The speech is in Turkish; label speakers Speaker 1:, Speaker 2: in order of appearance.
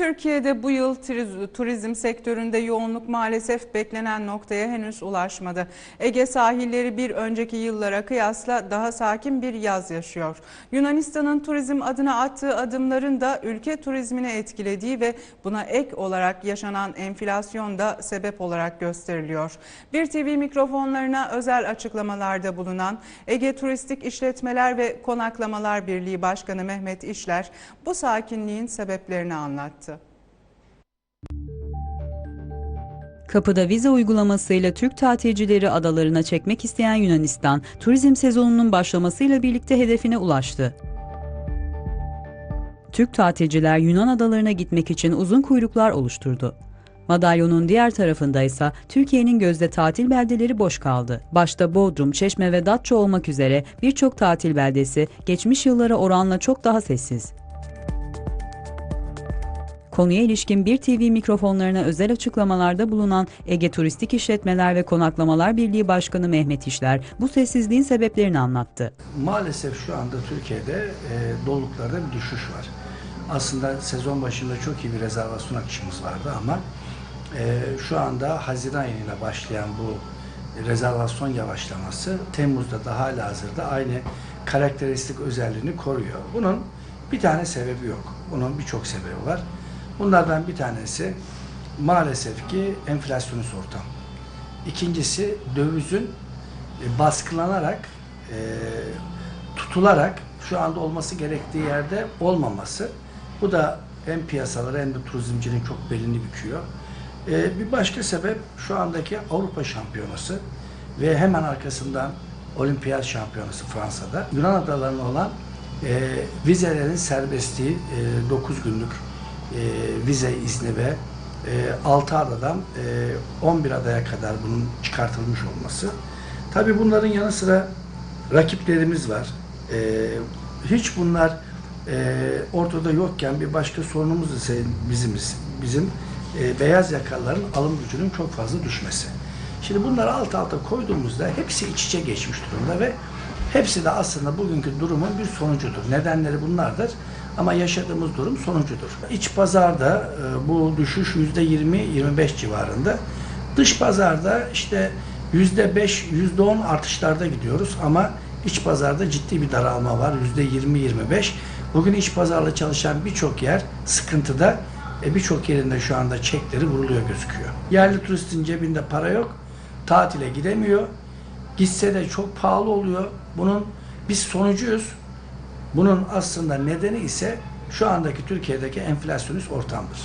Speaker 1: Türkiye'de bu yıl turiz- turizm sektöründe yoğunluk maalesef beklenen noktaya henüz ulaşmadı. Ege sahilleri bir önceki yıllara kıyasla daha sakin bir yaz yaşıyor. Yunanistan'ın turizm adına attığı adımların da ülke turizmini etkilediği ve buna ek olarak yaşanan enflasyon da sebep olarak gösteriliyor. Bir TV mikrofonlarına özel açıklamalarda bulunan Ege Turistik İşletmeler ve Konaklamalar Birliği Başkanı Mehmet İşler bu sakinliğin sebeplerini anlattı.
Speaker 2: Kapıda vize uygulamasıyla Türk tatilcileri adalarına çekmek isteyen Yunanistan, turizm sezonunun başlamasıyla birlikte hedefine ulaştı. Türk tatilciler Yunan adalarına gitmek için uzun kuyruklar oluşturdu. Madalyonun diğer tarafında ise Türkiye'nin gözde tatil beldeleri boş kaldı. Başta Bodrum, Çeşme ve Datça olmak üzere birçok tatil beldesi geçmiş yıllara oranla çok daha sessiz. Konuya ilişkin bir TV mikrofonlarına özel açıklamalarda bulunan Ege Turistik İşletmeler ve Konaklamalar Birliği Başkanı Mehmet İşler bu sessizliğin sebeplerini anlattı.
Speaker 3: Maalesef şu anda Türkiye'de e, doluluklarda bir düşüş var. Aslında sezon başında çok iyi bir rezervasyon akışımız vardı ama e, şu anda Haziran ayıyla başlayan bu rezervasyon yavaşlaması Temmuz'da da hala hazırda aynı karakteristik özelliğini koruyor. Bunun bir tane sebebi yok. Bunun birçok sebebi var. Bunlardan bir tanesi maalesef ki enflasyonist ortam. İkincisi dövizin e, baskılanarak e, tutularak şu anda olması gerektiği yerde olmaması. Bu da hem piyasaları hem de turizmcinin çok belini büküyor. E, bir başka sebep şu andaki Avrupa Şampiyonası ve hemen arkasından Olimpiyat Şampiyonası Fransa'da. Yunan adalarına olan vizelerin serbestliği e, 9 günlük vize izni ve e, 6 adadan e, 11 adaya kadar bunun çıkartılmış olması. Tabii bunların yanı sıra rakiplerimiz var. E, hiç bunlar e, ortada yokken bir başka sorunumuz ise bizim bizim e, beyaz yakalıların alım gücünün çok fazla düşmesi. Şimdi bunları alt alta koyduğumuzda hepsi iç içe geçmiş durumda ve hepsi de aslında bugünkü durumun bir sonucudur. Nedenleri bunlardır ama yaşadığımız durum sonucudur. İç pazarda e, bu düşüş yüzde 20-25 civarında. Dış pazarda işte yüzde 5, yüzde 10 artışlarda gidiyoruz ama iç pazarda ciddi bir daralma var. Yüzde 20-25. Bugün iç pazarla çalışan birçok yer sıkıntıda. E, birçok yerinde şu anda çekleri vuruluyor gözüküyor. Yerli turistin cebinde para yok. Tatile gidemiyor. Gitse de çok pahalı oluyor. Bunun biz sonucuyuz. Bunun aslında nedeni ise şu andaki Türkiye'deki enflasyonist ortamdır.